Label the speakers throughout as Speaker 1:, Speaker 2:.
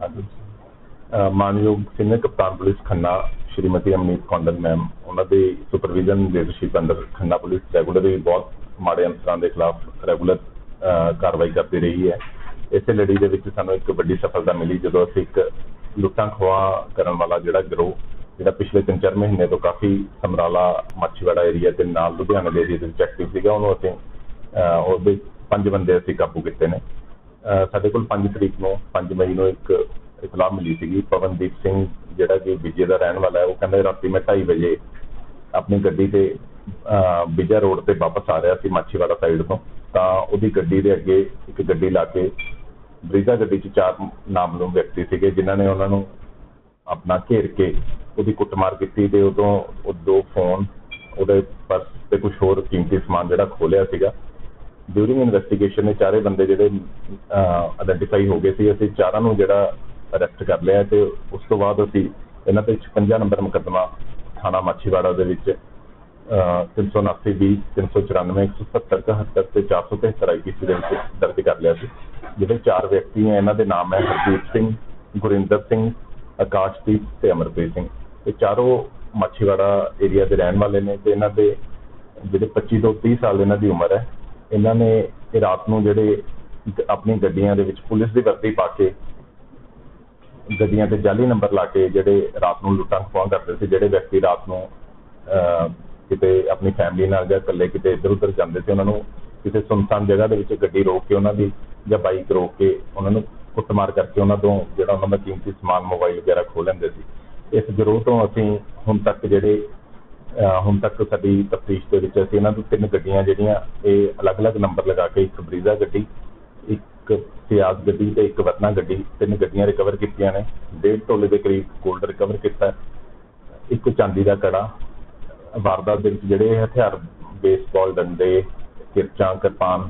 Speaker 1: ਹਾਂਜੀ। ਮਾਨਯੋਗ ਸੀਨੀਅਰ ਕਪਤਾਨ ਪੁਲਿਸ ਖੰਨਾ, ਸ਼੍ਰੀਮਤੀ ਅਮਨੀਤ ਕੌਂਡਲ ਮੈਮ, ਉਹਨਾਂ ਦੇ supervision leadership under Khanna police regularly ਬਹੁਤ ਮਾੜੇ ਅਨਸਰਾਂ ਦੇ ਖਿਲਾਫ ਰੈਗੂਲਰ ਕਾਰਵਾਈ ਕਰਦੀ ਰਹੀ ਹੈ ਇਸੇ ਲੜੀ ਦੇ ਵਿੱਚ ਸਾਨੂੰ ਇੱਕ ਵੱਡੀ ਸਫਲਤਾ ਮਿਲੀ ਜਦੋਂ ਅਸੀਂ ਇੱਕ ਲੁੱਟਾਂ ਖੋਹਾਂ ਕਰਨ ਵਾਲਾ ਜਿਹੜਾ ਗਰੋਹ, ਜਿਹੜਾ ਪਿਛਲੇ 3-4 ਮਹੀਨੇ ਤੋਂ ਕਾਫੀ ਸਮਰਾਲਾ ਮੱਛੀਵਾੜਾ ਏਰੀਆ ਦੇ ਨਾਲ ਲੁਧਿਆਣਾ ਦੇ ਏਰੀਆ ਦੇ ਵਿੱਚ ਐਕਟਿਵ ਸੀਗਾ, ਉਹਨੂੰ ਅਸੀਂ ਉਹਦੇ ਪੰਜ ਬੰਦੇ ਅਸੀਂ ਕਾਬੂ ਕੀਤੇ ਨੇ ਸਾਡੇ ਕੋਲ 5 ਤਰੀਕ ਨੂੰ 5 ਮਈ ਨੂੰ ਇੱਕ ਇਤਲਾਹ ਮਿਲੀ ਸੀਗੀ। ਪਵਨਦੀਪ ਸਿੰਘ ਜਿਹੜਾ ਕਿ ਵਿਜੇ ਦਾ ਰਹਿਣ ਵਾਲਾ ਹੈ, ਉਹ ਕਹਿੰਦਾ ਰਾਤੀ ਮੈਂ 2:30 ਵਜੇ ਆਪਣੀ ਗੱਡੀ ਤੇ ਵਿਜਾ ਰੋਡ ਤੇ ਵਾਪਸ ਆ ਰਿਹਾ ਸੀ ਮਾਛੀਵਾੜਾ ਸਾਈਡ ਤੋਂ। ਤਾਂ ਉਹਦੀ ਗੱਡੀ ਦੇ ਅੱਗੇ ਇੱਕ ਗੱਡੀ ਲਾ ਕੇ ਬਰੀਜ਼ਾ ਗੱਡੀ 'ਚ ਚਾਰ ਨਾਮਲੂਮ ਵਿਅਕਤੀ ਸੀਗੇ, ਜਿਨ੍ਹਾਂ ਨੇ ਉਹਨਾਂ ਨੂੰ ਆਪਣਾ ਘੇਰ ਕੇ ਉਹਦੀ ਕੁੱਟਮਾਰ ਕੀਤੀ ਤੇ ਉਦੋਂ ਉਹ ਦੋ ਫੋਨ ਉਹਦੇ ਪਰਸ ਤੇ ਕੁਝ ਹੋਰ ਕੀਮਤੀ ਸਮਾਨ ਜਿਹੜਾ ਖੋਲਿਆ ਸੀਗਾ। ਡਿਊਰਿੰਗ ਇਨਵੈਸਟੀਗੇਸ਼ਨ ਇਹ ਚਾਰੇ ਬੰਦੇ ਜਿਹੜੇ ਆਇਡੈਂਟੀਫਾਈ ਹੋ ਗਏ ਸੀ, ਅਸੀਂ ਚਾਰਾਂ ਨੂੰ ਜਿਹੜਾ ਅਰੈਸਟ ਕਰ ਲਿਆ ਤੇ ਉਸ ਤੋਂ ਬਾਅਦ ਅਸੀਂ ਇਹਨਾਂ ਤੇ 56 ਨੰਬਰ ਮੁਕੱਦਮਾ ਥਾਣਾ ਮਾਛੀਵਾੜਾ ਦੇ ਵਿੱਚ 379 20 394 170 71 ਤੇ 473 ਆਈਪੀਸੀ ਦੇ ਵਿੱਚ ਦਰਜ ਕਰ ਲਿਆ ਸੀ। ਜਿਹੜੇ ਚਾਰ ਵਿਅਕਤੀ ਹੈ, ਇਹਨਾਂ ਦੇ ਨਾਮ ਹੈ ਹਰਦੀਪ ਸਿੰਘ, ਗੁਰਿੰਦਰ ਸਿੰਘ, ਆਕਾਸ਼ਦੀਪ ਤੇ ਅਮਰਪ੍ਰੀਤ ਸਿੰਘ। ਇਹ ਚਾਰੋਂ ਮਾਛੀਵਾੜਾ ਏਰੀਆ ਦੇ ਰਹਿਣ ਵਾਲੇ ਨੇ ਤੇ ਇਹਨਾਂ ਦੇ ਜਿਹੜੇ 25 ਤੋਂ 30 ਸਾਲ ਇਹਨਾਂ ਦੀ ਉਮਰ ਹੈ। ਇਹਨਾਂ ਨੇ ਰਾਤ ਨੂੰ ਜਿਹੜੇ ਆਪਣੀ ਗੱਡੀਆਂ ਦੇ ਵਿੱਚ ਪੁਲਿਸ ਦੀ ਵਰਦੀ ਪਾ ਕੇ ਗੱਡੀਆਂ ਤੇ ਜਾਲੀ ਨੰਬਰ ਲਾ ਕੇ ਜਿਹੜੇ ਰਾਤ ਨੂੰ ਲੁੱਟਾਂ ਖੋਹਾਂ ਕਰਦੇ ਸੀ, ਜਿਹੜੇ ਵਿਅਕਤੀ ਰਾਤ ਨੂੰ ਕਿਤੇ ਆਪਣੀ ਫੈਮਿਲੀ ਨਾਲ ਜਾਂ ਇਕੱਲੇ ਕਿਤੇ ਇੱਧਰ ਉੱਧਰ ਜਾਂਦੇ ਸੀ, ਉਹਨਾਂ ਨੂੰ ਕਿਸੇ ਸੁਨਸਾਨ ਜਗ੍ਹਾ ਦੇ ਵਿੱਚ ਗੱਡੀ ਰੋਕ ਕੇ ਉਹਨਾਂ ਦੀ ਜਾਂ ਬਾਈਕ ਰੋਕ ਕੇ ਉਹਨਾਂ ਨੂੰ ਕੁੱਟਮਾਰ ਕਰਕੇ ਉਹਨਾਂ ਤੋਂ ਜਿਹੜਾ ਉਹਨਾਂ ਦਾ ਕੀਮਤੀ ਸਮਾਨ ਮੋਬਾਈਲ ਵਗੈਰਾ ਖੋਹ ਲੈਂਦੇ ਸੀ। ਇਸ ਗਿਰੋਹ ਤੋਂ ਅਸੀਂ ਹੁਣ ਤੱਕ ਜਿਹੜੇ ਹੁਣ ਤੱਕ ਸਾਡੀ ਤਫਤੀਸ਼ ਦੇ ਵਿੱਚ ਅਸੀਂ ਇਹਨਾਂ ਤੋਂ ਤਿੰਨ ਗੱਡੀਆਂ ਜਿਹੜੀਆਂ, ਇਹ ਅਲੱਗ-ਅਲੱਗ ਨੰਬਰ ਲਗਾ ਕੇ ਇੱਕ ਬਰੀਜ਼ਾ ਗੱਡੀ, ਇੱਕ ਸਿਆਜ਼ ਗੱਡੀ ਤੇ ਇੱਕ ਵਰਨਾ ਗੱਡੀ, ਤਿੰਨ ਗੱਡੀਆਂ ਰਿਕਵਰ ਕੀਤੀਆਂ ਨੇ। ਡੇਢ ਤੋਲੇ ਦੇ ਕਰੀਬ 골ਡ ਰਿਕਵਰ ਕੀਤਾ। ਇੱਕ ਚਾਂਦੀ ਦਾ ਕੜਾ। ਵਾਰਦਾਤ ਦੇ ਵਿੱਚ ਜਿਹੜੇ ਹਥਿਆਰ ਬੇਸਬਾਲ ਡੰਡੇ, ਕਿਰਚਾਂ, ਕਿਰਪਾਨ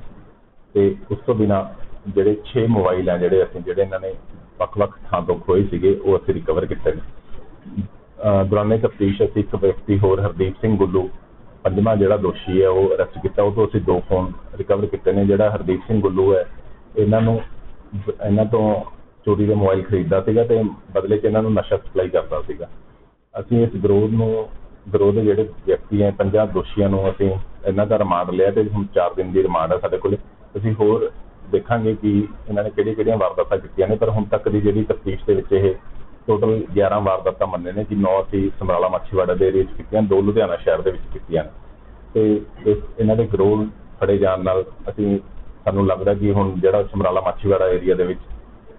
Speaker 1: ਤੇ ਉਸ ਤੋਂ ਬਿਨਾ ਜਿਹੜੇ 6 ਮੋਬਾਈਲ ਆ ਜਿਹੜੇ ਅਸੀਂ, ਜਿਹੜੇ ਇਹਨਾਂ ਨੇ ਵੱਖ-ਵੱਖ ਥਾਂ ਤੋਂ ਖੋਏ ਸੀਗੇ, ਉਹ ਅਸੀਂ ਰਿਕਵਰ ਕੀਤੇ ਨੇ। ਦੌਰਾਨੇ ਤਫਤੀਸ਼ ਅਸੀਂ ਇੱਕ ਵਿਅਕਤੀ ਹੋਰ, ਹਰਦੀਪ ਸਿੰਘ ਗੁੱਲੂ, ਪੰਜਵਾਂ ਜਿਹੜਾ ਦੋਸ਼ੀ ਹੈ, ਉਹ ਅਰੈਸਟ ਕੀਤਾ। ਉਹ ਤੋਂ ਅਸੀਂ ਦੋ ਫੋਨ ਰਿਕਵਰ ਕੀਤੇ ਨੇ। ਜਿਹੜਾ ਹਰਦੀਪ ਸਿੰਘ ਗੁੱਲੂ ਹੈ, ਇਹਨਾਂ ਨੂੰ ਇਹਨਾਂ ਤੋਂ ਚੋਰੀ ਦੇ ਮੋਬਾਈਲ ਖਰੀਦਦਾ ਸੀਗਾ ਤੇ ਬਦਲੇ 'ਚ ਇਹਨਾਂ ਨੂੰ ਨਸ਼ਾ ਸਪਲਾਈ ਕਰਦਾ ਸੀਗਾ। ਅਸੀਂ ਇਸ ਗਰੋਹ ਨੂੰ ਗਰੋਹ ਦੇ ਜਿਹੜੇ ਵਿਅਕਤੀ ਹੈ ਪੰਜਾਂ ਦੋਸ਼ੀਆਂ ਨੂੰ ਅਸੀਂ ਇਹਨਾਂ ਦਾ ਰਿਮਾਂਡ ਲਿਆ ਤੇ ਹੁਣ 4 ਦਿਨ ਦੀ ਰਿਮਾਂਡ ਹੈ ਸਾਡੇ ਕੋਲ। ਅਸੀਂ ਹੋਰ ਦੇਖਾਂਗੇ ਕਿ ਇਹਨਾਂ ਨੇ ਕਿਹੜੀਆਂ ਕਿਹੜੀਆਂ ਵਾਰਦਾਤਾਂ ਕੀਤੀਆਂ ਨੇ, ਪਰ ਹੁਣ ਤੱਕ ਦੀ ਜਿਹੜੀ ਤਫਤੀਸ਼ ਦੇ ਵਿੱਚ ਇਹ ਟੋਟਲ 11 ਵਾਰਦਾਤਾਂ ਮੰਨੇ ਨੇ ਕਿ 9 ਅਸੀਂ ਸਮਰਾਲਾ ਮਾਛੀਵਾੜਾ ਦੇ ਏਰੀਆ 'ਚ ਕੀਤੀਆਂ ਦੋ ਲੁਧਿਆਣਾ ਸ਼ਹਿਰ ਦੇ ਵਿੱਚ ਕੀਤੀਆਂ ਤੇ ਇਸ ਇਹਨਾਂ ਦੇ ਗਰੋਹ ਫੜੇ ਜਾਣ ਨਾਲ ਅਸੀਂ ਸਾਨੂੰ ਲੱਗਦਾ ਕਿ ਹੁਣ ਜਿਹੜਾ ਸਮਰਾਲਾ ਮਾਛੀਵਾੜਾ ਏਰੀਆ ਦੇ ਵਿੱਚ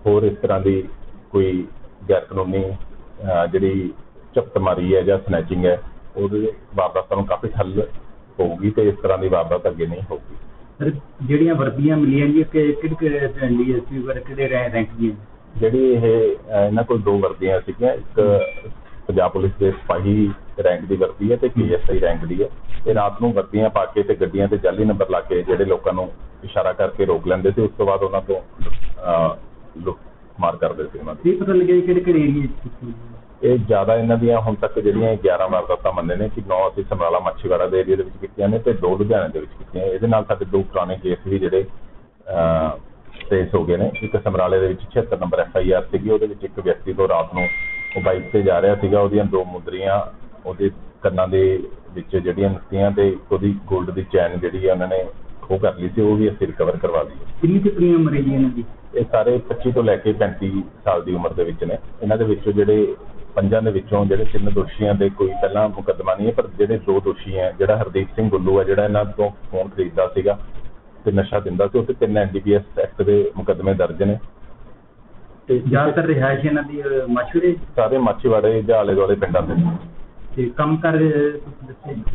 Speaker 1: ਹੋਰ ਇਸ ਤਰ੍ਹਾਂ ਦੀ ਕੋਈ ਗੈਰ ਕਾਨੂੰਨੀ ਅਹ, ਜਿਹੜੀ ਝਪਟਮਾਰੀ ਹੈ ਜਾਂ ਸਨੈਚਿੰਗ ਹੈ ਉਹਦੇ ਵਾਰਦਾਤਾਂ ਨੂੰ ਕਾਫੀ ਠੱਲ ਹੋਊਗੀ ਤੇ ਇਸ ਤਰ੍ਹਾਂ ਦੀ ਵਾਰਦਾਤ ਅੱਗੇ ਨਹੀਂ ਹੋਊਗੀ।
Speaker 2: ਜਿਹੜੀਆਂ ਵਰਦੀਆਂ ਮਿਲੀਆਂ ਜੀ ਕਿ ਕਿਹੜੇ ਡੀਐਸਪੀ ਵਰ ਕਿਹੜੇ ਰੈਂਕ ਦੀਆਂ
Speaker 1: ਜਿਹੜੀ ਇਹ ਇਹਨਾਂ ਕੋਲ ਦੋ ਵਰਦੀਆਂ ਸੀਗੀਆਂ ਇੱਕ ਪੰਜਾਬ ਪੁਲਿਸ ਦੇ ਸਿਪਾਹੀ ਰੈਂਕ ਦੀ ਵਰਦੀ ਹੈ ਤੇ ਪੀਐਸਆਈ ਰੈਂਕ ਦੀ ਹੈ। ਇਹ ਰਾਤ ਨੂੰ ਵਰਦੀਆਂ ਪਾ ਕੇ ਤੇ ਗੱਡੀਆਂ ਤੇ ਜਾਲੀ ਨੰਬਰ ਲਾ ਕੇ ਜਿਹੜੇ ਲੋਕਾਂ ਨੂੰ ਇਸ਼ਾਰਾ ਕਰਕੇ ਰੋਕ ਲੈਂਦੇ ਸੀ ਉਸ ਤੋਂ ਬਾਅਦ ਉਹਨਾਂ ਤੋਂ ਲੁੱਟ ਮਾਰ ਕਰਦੇ ਸੀ ਉਹਨਾਂ ਦੀ।
Speaker 2: ਪਤਾ ਲੱਗਿਆ ਕਿਹੜੇ ਕਿਹੜੇ ਏਰੀਏ ਚ
Speaker 1: ਇਹ ਜ਼ਿਆਦਾ ਇਹਨਾਂ ਦੀਆਂ ਹੁਣ ਤੱਕ ਜਿਹੜੀਆਂ ਇਹ 11 ਵਾਰਦਾਤਾਂ ਮੰਨੇ ਨੇ ਕਿ 9 ਅਸੀਂ ਸਮਰਾਲਾ ਮੱਛੀਵਾੜਾ ਦੇ ਏਰੀਆ ਦੇ ਵਿੱਚ ਕੀਤੀਆਂ ਨੇ ਤੇ ਦੋ ਲੁਧਿਆਣੇ ਦੇ ਵਿੱਚ ਕੀਤੀਆਂ ਇਹਦੇ ਨਾਲ ਸਾਡੇ ਦੋ ਪੁਰਾਣੇ ਕੇਸ ਵੀ ਜਿਹੜੇ ਟ੍ਰੇਸ ਹੋ ਗਏ ਨੇ। ਇੱਕ ਸਮਰਾਲੇ ਦੇ ਵਿੱਚ 76 ਨੰਬਰ ਐਫ ਆਈ ਆਰ ਸੀਗੀ ਉਹਦੇ ਵਿੱਚ ਇੱਕ ਵਿਅਕਤੀ ਤੋਂ ਰਾਤ ਨੂੰ ਉਹ ਬਾਈਕ ਤੇ ਜਾ ਰਿਹਾ ਸੀਗਾ। ਉਹਦੀਆਂ ਦੋ ਮੁੰਦਰੀਆਂ ਉਹਦੇ ਕੰਨਾਂ ਦੇ ਵਿੱਚ ਜਿਹੜੀਆਂ ਨੱਤੀਆਂ ਤੇ ਉਹਦੀ 골ਡ ਦੀ ਚੈਨ ਜਿਹੜੀ ਆ ਉਹਨਾਂ ਨੇ ਖੋਹ ਕਰ ਲਈ ਸੀ ਉਹ ਵੀ ਅਸੀਂ ਰਿਕਵਰ ਕਰਵਾ ਲਈ।
Speaker 2: ਕਿੰਨੀ ਕਿੰਨੀ ਉਮਰ ਹੈ ਜੀ ਇਹਨਾਂ ਦੀ?
Speaker 1: ਇਹ ਸਾਰੇ 25 ਤੋਂ ਲੈ ਕੇ 35 ਸਾਲ ਦੀ ਉਮਰ ਦੇ ਵਿੱਚ ਨੇ। ਇਹਨਾਂ ਦੇ ਵਿੱਚੋਂ ਜਿਹੜੇ ਪੰਜਾਂ ਦੇ ਵਿੱਚੋਂ ਜਿਹੜੇ ਤਿੰਨ ਦੋਸ਼ੀਆਂ ਦੇ ਕੋਈ ਪਹਿਲਾਂ ਮੁਕੱਦਮਾ ਨਹੀਂ ਹੈ ਪਰ ਜਿਹੜੇ ਦੋ ਦੋਸ਼ੀ ਹੈ ਜਿਹੜਾ ਹਰਦੀਪ ਸਿੰਘ ਗੁੱਲੂ ਹੈ ਜਿਹੜਾ ਇਹਨਾਂ ਤੋਂ ਫੋਨ ਖਰੀਦਦਾ ਸੀਗਾ ਤੇ ਨਸ਼ਾ ਦਿੰਦਾ ਸੀ ਉੱਤੇ ਤਿੰਨ ਐਨਡੀਪੀਐਸ ਐਕਟ ਦੇ ਮੁਕੱਦਮੇ ਦਰਜ ਨੇ ਤੇ
Speaker 2: ਜ਼ਿਆਦਾਤਰ ਰਿਹਾਇਸ਼ ਇਹਨਾਂ ਦੀ ਅਹ, ਮਸ਼ਹੂਰ
Speaker 1: ਸਾਰੇ ਮਾਛੀਵਾੜੇ ਜਾਂ ਆਲੇ ਦੁਆਲੇ ਪਿੰਡਾਂ ਦੇ ਨੇ।
Speaker 2: ਤੇ ਕੰਮ ਕਰ।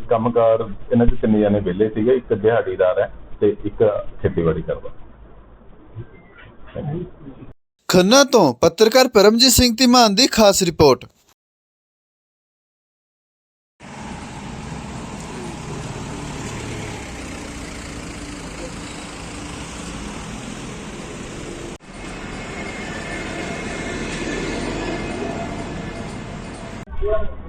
Speaker 1: ਕੰਮਕਾਰ ਇਹਨਾਂ ਦੇ ਤਿੰਨ ਜਣੇ ਵਿਹਲੇ ਸੀਗੇ ਇੱਕ ਦਿਹਾੜੀਦਾਰ ਹੈ ਤੇ ਇੱਕ ਖੇਤੀਬਾੜੀ ਕਰਦਾ
Speaker 3: ਖੰਨਾ ਤੋਂ ਪੱਤਰਕਾਰ ਪਰਮਜੀਤ ਸਿੰਘ ਧੀਮਾਨ ਦੀ ਖਾਸ ਰਿਪੋਰਟ
Speaker 4: Gracias.